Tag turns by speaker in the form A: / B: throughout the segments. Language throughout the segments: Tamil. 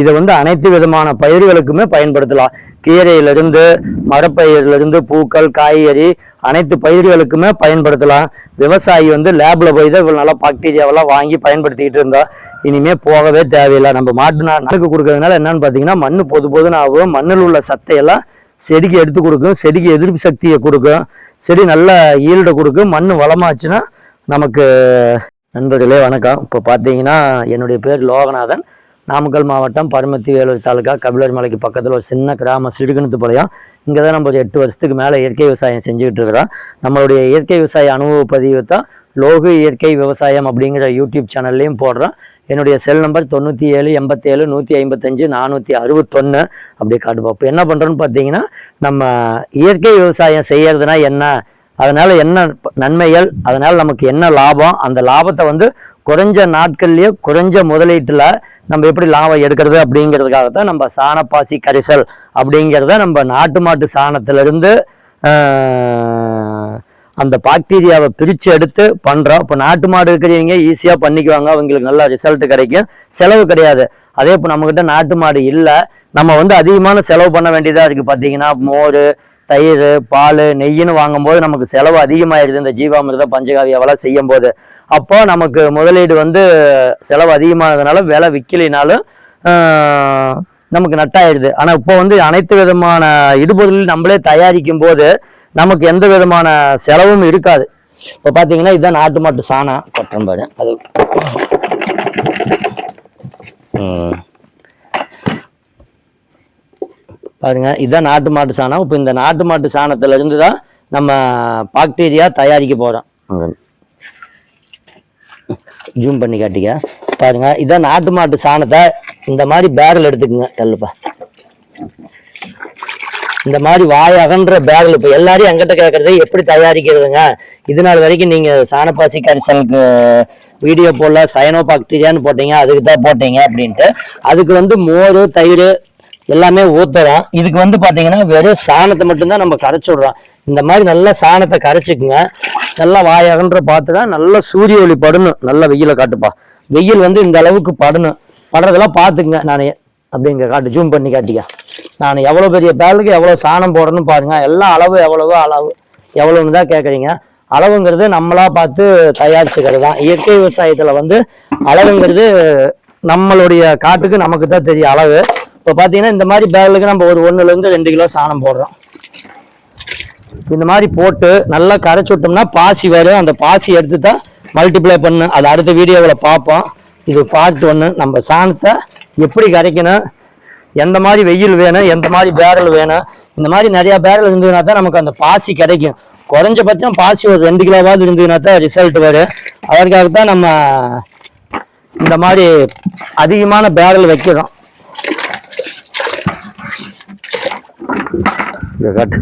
A: இதை வந்து அனைத்து விதமான பயிர்களுக்குமே பயன்படுத்தலாம். கீரையிலிருந்து மரப்பயிரிலிருந்து பூக்கள் காய்கறி அனைத்து பயிர்களுக்குமே பயன்படுத்தலாம். விவசாயி வந்து லேபில் போய் தான் இவ்வளோ நல்லா பாக்டீரியாவெல்லாம் வாங்கி பயன்படுத்திக்கிட்டு இருந்தா இனிமே போகவே தேவையில்லை. நம்ம மாட்டு நாட்டுக்கு கொடுக்கறதுனால என்னன்னு பார்த்தீங்கன்னா மண் பொது பொதுன்னு ஆகும் மண்ணில் உள்ள சத்தையெல்லாம் செடிக்கு எடுத்து கொடுக்கும். செடிக்கு எதிர்ப்பு சக்தியை கொடுக்கும். செடி நல்ல ஈல்டை கொடுக்கும். மண் வளமாச்சுன்னா நமக்கு நண்பர்களே வணக்கம். இப்போ பார்த்தீங்கன்னா என்னுடைய பேர் லோகநாதன். நாமக்கல் மாவட்டம் பரமத்தி வேலூர் தாலுக்கா கபிலர் மலைக்கு பக்கத்தில் ஒரு சின்ன கிராமம் சிறுகுணத்துப்பாளையம் இங்கே தான் நம்ம ஒரு எட்டு வருஷத்துக்கு மேலே இயற்கை விவசாயம் செஞ்சுக்கிட்டு இருக்கிறோம். நம்மளுடைய இயற்கை விவசாய அனுபவ பதிவு தான் லோகு இயற்கை விவசாயம் அப்படிங்கிற யூடியூப் சேனல்லையும் போடுறோம். என்னுடைய செல் நம்பர் தொண்ணூற்றி ஏழு எண்பத்தேழு நூற்றி ஐம்பத்தஞ்சு நானூற்றி அறுபத்தொன்று அப்படி காட்டு பார்ப்போம் என்ன பண்ணுறோன்னு பார்த்தீங்கன்னா நம்ம இயற்கை விவசாயம் செய்யறதுனா என்ன? அதனால் என்ன நன்மைகள் அதனால் நமக்கு என்ன லாபம்? அந்த லாபத்தை வந்து குறைஞ்ச நாட்கள்லேயே குறைஞ்ச முதலீட்டில் நம்ம எப்படி லாபம் எடுக்கிறது அப்படிங்கிறதுக்காக தான் நம்ம சாணப்பாசி கரிசல் அப்படிங்கிறத நம்ம நாட்டு மாட்டு சாணத்திலிருந்து அந்த பாக்டீரியாவை பிரித்து எடுத்து பண்ணுறோம் இப்போ நாட்டு மாடு இருக்கிறவங்க ஈஸியாக பண்ணிக்குவாங்க. அவங்களுக்கு நல்ல ரிசல்ட் கிடைக்கும். செலவு கிடையாது. அதே இப்போ நம்மக்கிட்ட நாட்டு மாடு இல்லை. நம்ம வந்து அதிகமான செலவு பண்ண வேண்டியதாக இருக்குது பார்த்தீங்கன்னா மோர் தயிர் பால் நெய்யின்னு வாங்கும்போது நமக்கு செலவு அதிகமாயிருது. இந்த ஜீவாமிர்த பஞ்சகாவியாவெல்லாம் செய்யும் போது அப்போ நமக்கு முதலீடு வந்து செலவு அதிகமானதுனால விலை விற்கலினாலும் நமக்கு நட்டாயிடுது. ஆனால் இப்போ வந்து அனைத்து விதமான இடுபொருள் நம்மளே தயாரிக்கும் போது நமக்கு எந்த விதமான செலவும் இருக்காது. இப்போ பார்த்தீங்கன்னா இதுதான் நாட்டு மாட்டு சாணம். கொட்டுறேன் பாரு அது. ம். பாருங்க இதுதான் நாட்டு மாட்டு சாணம். இப்போ இந்த நாட்டு மாட்டு சாணத்துல இருந்து தான் நம்ம பாக்டீரியா தயாரிக்க போறோம். ஜூம் பண்ணி காட்டிக்க. பாருங்க இதான் நாட்டு மாட்டு சாணத்தை இந்த மாதிரி பேரல் எடுத்துக்கோங்க கல்லுப்பா இந்த மாதிரி வாய் அகன்ற பேரல் இப்போ எல்லாரையும் எங்கிட்ட கேட்கறது எப்படி தயாரிக்கிறதுங்க? இது நாள் வரைக்கும் நீங்க சாணப்பாசி கரிசலுக்கு வீடியோ போடல சயனோ பாக்டீரியான்னு போட்டீங்க அதுக்கு தான் போட்டீங்க அப்படின்ட்டு. அதுக்கு வந்து மோர் தயிர் எல்லாமே ஊத்துறோம் இதுக்கு வந்து பார்த்தீங்கன்னா வெறும் சாணத்தை மட்டும்தான் நம்ம கரைச்சி விடுறோம். இந்த மாதிரி நல்லா சாணத்தை கரைச்சிக்குங்க. நல்லா வாயகன்ற பார்த்து தான் நல்லா சூரிய ஒளி படணும். நல்லா வெயில காட்டுப்பா. வெயில் வந்து இந்த அளவுக்கு படணும். படுறதெல்லாம் பார்த்துக்குங்க நான். அப்படிங்க காட்டு ஜூம் பண்ணி காட்டிக்க. நான் எவ்வளோ பெரிய பேலுக்கு எவ்வளோ சாணம் போடணும் பாருங்க. எல்லாம் அளவு எவ்வளவோ அளவு எவ்வளோன்னு தான் கேட்குறீங்க அளவுங்கிறது நம்மளா பார்த்து தயாரிச்சுக்கிறது தான். இயற்கை விவசாயத்தில் வந்து அளவுங்கிறது நம்மளுடைய காட்டுக்கு நமக்கு தான் தெரியும் அளவு. இப்போ பார்த்தீங்கன்னா இந்த மாதிரி பேரலுக்கு நம்ம ஒரு ஒன்றுலேருந்து ரெண்டு கிலோ சாணம் போடுறோம். இந்த மாதிரி போட்டு நல்லா கரைச்சி விட்டோம்னா பாசி வரும். அந்த பாசி எடுத்து தான் மல்டிப்ளை பண்ணு. அது அடுத்த வீடியோவில் பார்ப்போம் இது பார்த்து ஒன்று நம்ம சாணத்தை எப்படி கரைக்கணும்? எந்த மாதிரி வெயில் வேணும்? எந்த மாதிரி பேரல் வேணும்? இந்த மாதிரி நிறையா பேரல் இருந்ததுன்னா தான் நமக்கு அந்த பாசி கிடைக்கும். குறைஞ்சபட்சம் பாசி ஒரு ரெண்டு கிலோவாவது இருந்ததுன்னா தான் ரிசல்ட் வரும். அதற்காக தான் நம்ம இந்த மாதிரி அதிகமான பேரல் வைக்கிறோம். இங்க காட்டு.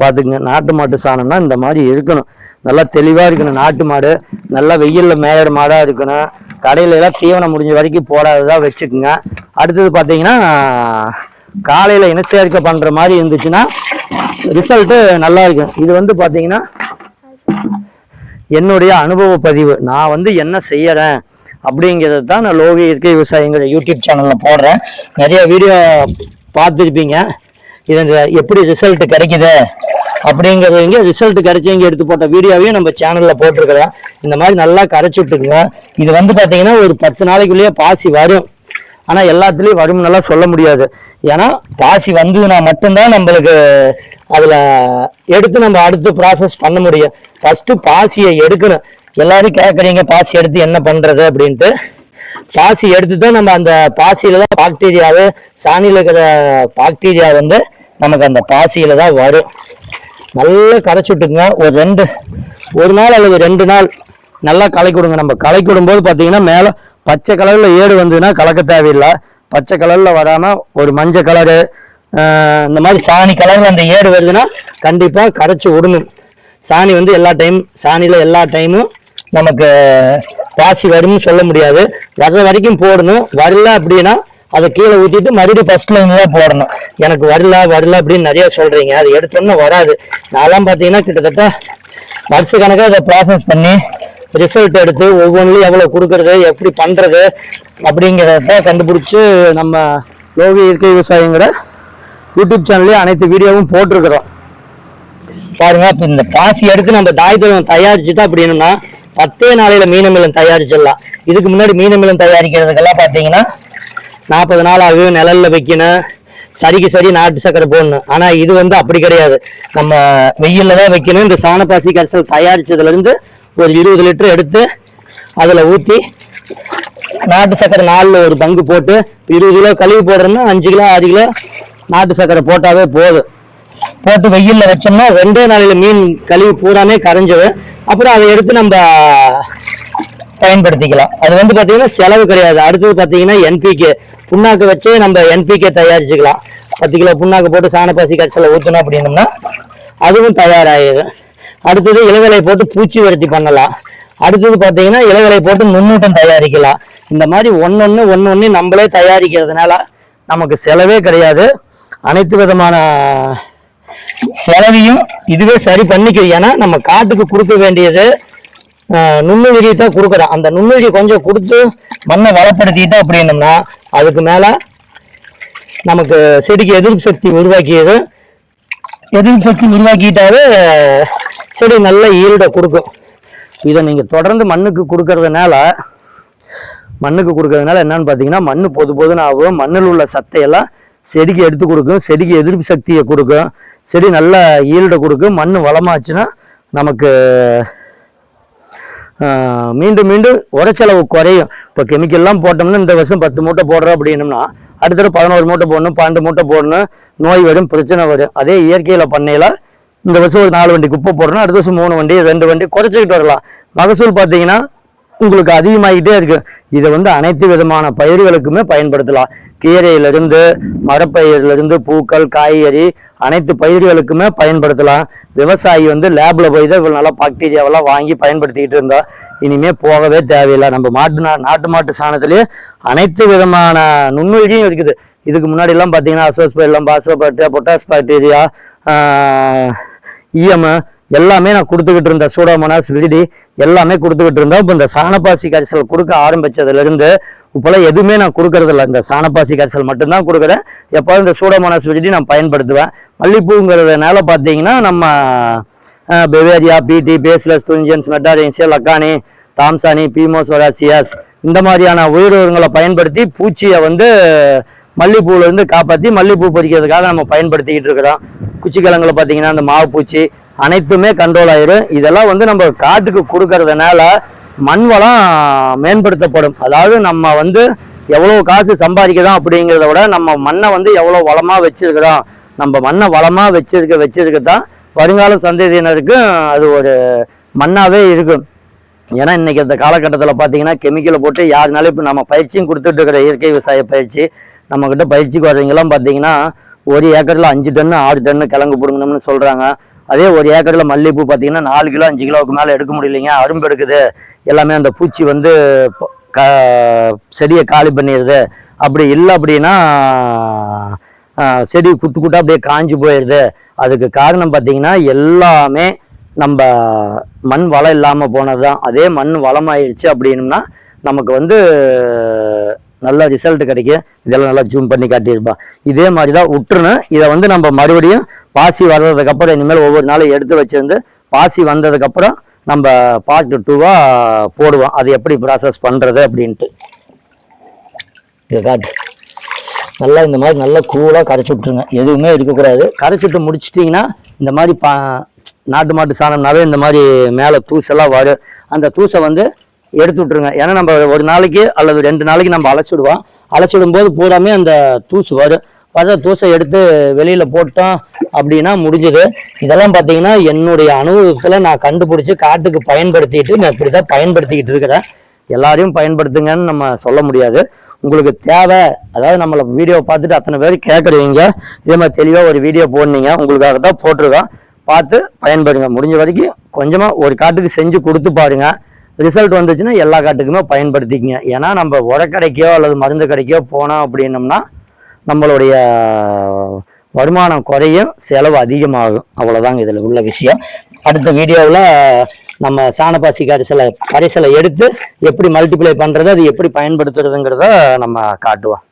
A: பார்த்துக்குங்க நாட்டு மாட்டு சாணம்னா இந்த மாதிரி இருக்கணும். நல்லா தெளிவாக இருக்கணும் நாட்டு மாடு. நல்லா வெயிலில் மேயிற மாடாக இருக்கணும். கடையில எல்லாம் தீவனம் முடிஞ்ச வரைக்கும் போடாததாக வச்சுக்குங்க. அடுத்தது பார்த்தீங்கன்னா காலையில் இனச்சேர்க்கை பண்ணுற மாதிரி இருந்துச்சுன்னா ரிசல்ட்டு நல்லா இருக்கும். இது வந்து பார்த்தீங்கன்னா என்னுடைய அனுபவ பதிவு. நான் வந்து என்ன செய்யறேன்? அப்படிங்கிறது தான் நான் லோகி இயற்கை விவசாயங்கிற யூடியூப் சேனலில் போடுறேன். நிறைய வீடியோ பார்த்துருப்பீங்க. இது இந்த எப்படி ரிசல்ட் கிடைக்குது அப்படிங்கிறது இங்கே ரிசல்ட் கிடைச்சவங்க எடுத்து போட்ட வீடியோவையும் நம்ம சேனலில் போட்டிருக்கிறோம் இந்த மாதிரி நல்லா கரைச்சி விட்டுருங்க இது வந்து பார்த்தீங்கன்னா ஒரு பத்து நாளைக்குள்ளேயே பாசி வரும். ஆனால் எல்லாத்துலேயும் வரும்னெல்லாம் சொல்ல முடியாது. ஏன்னா பாசி வந்ததுன்னா மட்டும்தான் நம்மளுக்கு அதில் எடுத்து நம்ம அடுத்து ப்ராசஸ் பண்ண முடியும். ஃபஸ்ட்டு பாசியை எடுக்கணும். எல்லாரும் கேட்குறீங்க பாசி எடுத்து என்ன பண்ணுறது அப்படின்ட்டு. பாசி எடுத்து தான் நம்ம அந்த பாசியில் தான் பாக்டீரியாவு சாணியில் இருக்கிற பாக்டீரியா வந்து நமக்கு அந்த பாசியில் தான் வரும். நல்லா கரைச்சி விட்டுங்க ஒரு ரெண்டு ஒரு நாள் அல்லது ரெண்டு நாள் நல்லா களை கொடுங்க. நம்ம களை விடும்போது பார்த்தீங்கன்னா மேலே பச்சை கலரில் ஏடு வந்ததுன்னா கலக்க தேவையில்லை. பச்சை கலரில் வராமல் ஒரு மஞ்சள் கலரு இந்த மாதிரி சாணி கலரில் அந்த ஏடு வருதுன்னா கண்டிப்பாக கரைச்சி விடணும். சாணி வந்து எல்லா டைம் சாணியில் எல்லா டைமும் நமக்கு பாசி வரும்னு சொல்ல முடியாது. வர்ற வரைக்கும் போடணும். வரல அப்படின்னா அதை கீழே ஊற்றிட்டு மறுபடியும் ஃபஸ்ட்டில் இருந்து தான் போடணும். எனக்கு வரல வரல அப்படின்னு நிறையா சொல்கிறீங்க அது எடுத்தோன்னே வராது. நான்லாம் பார்த்தீங்கன்னா கிட்டத்தட்ட வருஷ கணக்காக ப்ராசஸ் பண்ணி ரிசல்ட் எடுத்து ஒவ்வொன்றிலையும் எவ்வளோ கொடுக்கறது எப்படி பண்ணுறது அப்படிங்கிறத கண்டுபிடிச்சி நம்ம லோகி இயற்கை விவசாயங்கிற யூடியூப் சேனல்லையும் அனைத்து வீடியோவும் போட்டிருக்கிறோம். பாருங்க இப்போ இந்த பாசி எடுத்து நம்ம தாய்த்தலம் தயாரிச்சுட்டா அப்படின்னா பத்தே நாளையில் மீனமிலம் தயாரிச்சிடலாம். இதுக்கு முன்னாடி மீனமிலம் தயாரிக்கிறதுக்கெல்லாம் பார்த்தீங்கன்னா நாற்பது நாள் ஆகும் நிழலில் வைக்கணும். சரிக்கு சரி நாட்டு சக்கரை போடணும். ஆனால் இது வந்து அப்படி கிடையாது. நம்ம வெயிலில் தான் வைக்கணும். இந்த சாணப்பாசி கரைசல் தயாரித்ததுலேருந்து ஒரு இருபது லிட்டர் எடுத்து அதில் ஊற்றி நாட்டு சக்கரை நாலில் ஒரு பங்கு போட்டு இருபது கிலோ கழுவி போடுறோம்னா அஞ்சு கிலோ ஆறு கிலோ நாட்டு சக்கரை போட்டாவே போதும் போட்டு வெயில்ல வச்சோம்னா ரெண்டே நாளில் மீன் கழுவி பூராமே கரைஞ்சிடும் அப்புறம் அதை எடுத்து நம்ம பயன்படுத்திக்கலாம். அது வந்து பார்த்திங்கன்னா செலவு கிடையாது. அடுத்தது பார்த்தீங்கன்னா என்பிகே புண்ணாக்கு வச்சே நம்ம என்பிகே தயாரிச்சுக்கலாம். பத்து கிலோ புண்ணாக்கு போட்டு சாணப்பாசி கரைசலை ஊற்றணும் அப்படின்னோம்னா அதுவும் தயாராகிடும் அடுத்தது இளவேலை போட்டு பூச்சி வருத்தி பண்ணலாம். அடுத்தது பார்த்தீங்கன்னா இளவேலை போட்டு நுண்ணூட்டம் தயாரிக்கலாம். இந்த மாதிரி ஒன்னொன்னு ஒன்னொன்னு நம்மளே தயாரிக்கிறதுனால நமக்கு செலவே கிடையாது. அனைத்து விதமான செலவையும் இதுவே சரி பண்ணிக்குது. ஏன்னா நம்ம காட்டுக்கு கொடுக்க வேண்டியது நுண்ணுயிரியை தான் கொடுக்குறோம். அந்த நுண்ணுயிரி கொஞ்சம் கொடுத்து மண்ணை வளப்படுத்திட்டோம் அப்படின்னம்னா அதுக்கு மேலே நமக்கு செடிக்கு எதிர்ப்பு சக்தி உருவாக்கியது எதிர்ப்பு சக்தி உருவாக்கிட்டாவே செடி நல்ல ஈல்டை கொடுக்கும். இதை நீங்கள் தொடர்ந்து மண்ணுக்கு கொடுக்கறதுனால மண்ணுக்கு கொடுக்கறதுனால என்னன்னு பார்த்தீங்கன்னா மண் பொது பொதுன்னு ஆகும். மண்ணில் உள்ள சத்தையெல்லாம் செடிக்கு எடுத்து கொடுக்கும். செடிக்கு எதிர்ப்பு சக்தியை கொடுக்கும். செடி நல்ல ஈல்டை கொடுக்கும். மண் வளமாச்சுன்னா நமக்கு மீண்டும் மீண்டும் உரைச்செலவு குறையும். இப்போ கெமிக்கல்லாம் போட்டோம்னா இந்த வருஷம் பத்து மூட்டை போடுறோம் அப்படின்னம்னா அடுத்த பதினோரு மூட்டை போடணும் பன்னெண்டு மூட்டை போடணும் நோய் வரும் பிரச்சனை வரும். அதே இயற்கையில் பண்ணையில் இந்த வருஷம் ஒரு நாலு வண்டி குப்பை போடணும் அடுத்த வருஷம் மூணு வண்டி ரெண்டு வண்டி குறைச்சிக்கிட்டு வரலாம். மகசூல் பார்த்தீங்கன்னா உங்களுக்கு அதிகமாகிட்டே இருக்கு. இதை வந்து அனைத்து விதமான பயிர்களுக்குமே பயன்படுத்தலாம். கீரையிலிருந்து மரப்பயிரிலிருந்து பூக்கள் காய்கறி அனைத்து பயிர்களுக்குமே பயன்படுத்தலாம். விவசாயி வந்து லேபில் போய் தான் இவ்வளோ நல்லா பாக்டீரியாவெல்லாம் வாங்கி பயன்படுத்திக்கிட்டு இருந்தோம் இனிமேல் போகவே தேவையில்லை. நம்ம மாட்டு நா- நாட்டு மாட்டு சாணத்திலேயே அனைத்து விதமான நுண்ணுயிரியும் இருக்குது. இதுக்கு முன்னாடி எல்லாம் பார்த்தீங்கன்னா phospho bacteria potash bacteria EM எல்லாமே நான் கொடுத்துக்கிட்டு இருந்தேன். சூடோமோனாஸ் விரிடி எல்லாமே கொடுத்துக்கிட்டு இருந்தோம் இப்போ இந்த சாணப்பாசி கரிசல் கொடுக்க ஆரம்பித்ததுலேருந்து இப்போலாம் எதுவுமே நான் கொடுக்கறதில்ல. இந்த சாணப்பாசி கரிசல் மட்டும்தான் கொடுக்குறேன். எப்போதும் இந்த சூடோமோனாஸ் விருடி நான் பயன்படுத்துவேன். மல்லிப்பூங்கிறதுனால பார்த்தீங்கன்னா நம்ம பெவேரியா பிடி பேஸ்லஸ் துஞ்சியன்ஸ் மெட்டாரின்சியா லக்கானி தாம்சானி பீமோசோராசியாஸ் இந்த மாதிரியான உயிரினங்களை பயன்படுத்தி பூச்சியை வந்து மல்லிகைப்பூவிலேருந்து இருந்து காப்பாற்றி மல்லிப்பூ பறிக்கிறதுக்காக நம்ம பயன்படுத்திக்கிட்டு இருக்கிறோம். குச்சிக்கிழங்குல பார்த்தீங்கன்னா அந்த மாவு பூச்சி அனைத்துமே கண்ட்ரோல் ஆயிரும். இதெல்லாம் வந்து நம்ம காட்டுக்கு கொடுக்கறதுனால மண் வளம் மேம்படுத்தப்படும். அதாவது நம்ம வந்து எவ்வளோ காசு சம்பாதிக்கிறோம் அப்படிங்கிறத விட நம்ம மண்ணை வந்து எவ்வளோ வளமாக வச்சிருக்கிறோம். நம்ம மண்ணை வளமாக வச்சிருக்க வச்சிருக்க தான் வருங்கால சந்ததியினருக்கு அது ஒரு மண்ணாகவே இருக்கும். ஏன்னா இன்னைக்கு இந்த காலகட்டத்தில் பார்த்தீங்கன்னா கெமிக்கலை போட்டு யாருனாலும் இப்போ நம்ம பயிற்சியும் கொடுத்துட்டு இருக்கிற இயற்கை விவசாய பயிற்சி. நம்மக்கிட்ட பயிற்சிக்கு வர்றவங்கெல்லாம் பார்த்தீங்கன்னா ஒரு ஏக்கரில் அஞ்சு டன்னு ஆறு டன்னு கிழங்கு பிடுங்கணும்னு சொல்கிறாங்க அதே ஒரு ஏக்கரில் மல்லிகைப்பூ பார்த்தீங்கன்னா நாலு கிலோ அஞ்சு கிலோவுக்கு மேலே எடுக்க முடியலைங்க. அரும்பு எடுக்குது. எல்லாமே அந்த பூச்சி வந்து க செடியை காலி பண்ணிடுது. அப்படி இல்லை அப்படின்னா செடி குட்டு குட்டா அப்படியே காஞ்சு போயிடுது. அதுக்கு காரணம் பார்த்தீங்கன்னா எல்லாமே நம்ம மண் வளம் இல்லாமல் போனது தான் அதே மண் வளமாயிடுச்சு அப்படின்னா நமக்கு வந்து நல்ல ரிசல்ட் கிடைக்கும். இதெல்லாம் நல்லா ஜூம் பண்ணி காட்டியிருப்பா. இதே மாதிரி தான் விட்டுருன்னு இதை வந்து நம்ம மறுபடியும் பாசி வர்றதுக்கப்புறம் இனிமேல் ஒவ்வொரு நாளும் எடுத்து வச்சிருந்து பாசி வந்ததுக்கப்புறம் நம்ம பார்ட் டூவாக போடுவோம். அது எப்படி ப்ராசஸ் பண்ணுறது அப்படின்ட்டு. இதை காட்டு. நல்லா இந்த மாதிரி நல்லா கூலாக கரைச்சி விட்ருங்க எதுவுமே இருக்கக்கூடாது. கரைச்சி விட்டு முடிச்சிட்டிங்கன்னா இந்த மாதிரி பா நாட்டு மாட்டு சாணம்னாவே இந்த மாதிரி மேலே தூசெல்லாம் வரும். அந்த தூசை வந்து எடுத்து விட்ருங்க ஏன்னா நம்ம ஒரு நாளைக்கு அல்லது ரெண்டு நாளைக்கு நம்ம அலசிடுவோம். அலசிடும் போது பூராமே அந்த தூசு வரும். வர தூசை எடுத்து வெளியில் போட்டோம் அப்படின்னா முடிஞ்சது. இதெல்லாம் பார்த்தீங்கன்னா என்னுடைய அனுபவத்தில் நான் கண்டுபிடிச்சி காட்டுக்கு பயன்படுத்திட்டு நான் இப்படி தான் பயன்படுத்திக்கிட்டு இருக்கிறேன். எல்லாரையும் பயன்படுத்துங்கன்னு நம்ம சொல்ல முடியாது. உங்களுக்கு தேவை அதாவது நம்மளை வீடியோ பார்த்துட்டு அத்தனை பேர் கேட்குறீங்க இதே மாதிரி தெளிவாக ஒரு வீடியோ போடுனீங்க. உங்களுக்காக தான் போட்டிருக்கோம். பார்த்து பயன்படுங்க. முடிஞ்ச வரைக்கும் கொஞ்சமாக ஒரு காட்டுக்கு செஞ்சு கொடுத்து பாருங்கள் ரிசல்ட் வந்துச்சுன்னா எல்லா காட்டுக்குமே பயன்படுத்திக்கங்க. ஏன்னா நம்ம உரக்கடைக்கோ அல்லது மருந்து கடைக்கோ போனோம் அப்படின்னம்னா நம்மளுடைய வருமானம் குறையும் செலவு அதிகமாகும். அவ்வளோதாங்க இதில் உள்ள விஷயம். அடுத்த வீடியோவில் நம்ம சாணப்பாசி கரைசலை கரைசலை எடுத்து எப்படி மல்டிப்ளை பண்ணுறது அது எப்படி பயன்படுத்துறதுங்கிறத நம்ம காட்டுவோம்.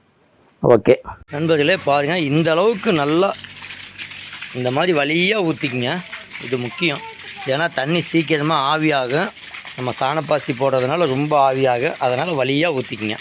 A: ஓகே. நண்பர்களே பாருங்கள் இந்த அளவுக்கு நல்லா இந்த மாதிரி வழியாக ஊற்றிக்கிங்க இது முக்கியம். ஏன்னா தண்ணி சீக்கிரமாக ஆவியாகும். நம்ம சாணப்பாசி போடுறதுனால ரொம்ப ஆவியாக அதனால் வழியாக ஊற்றிக்கிங்க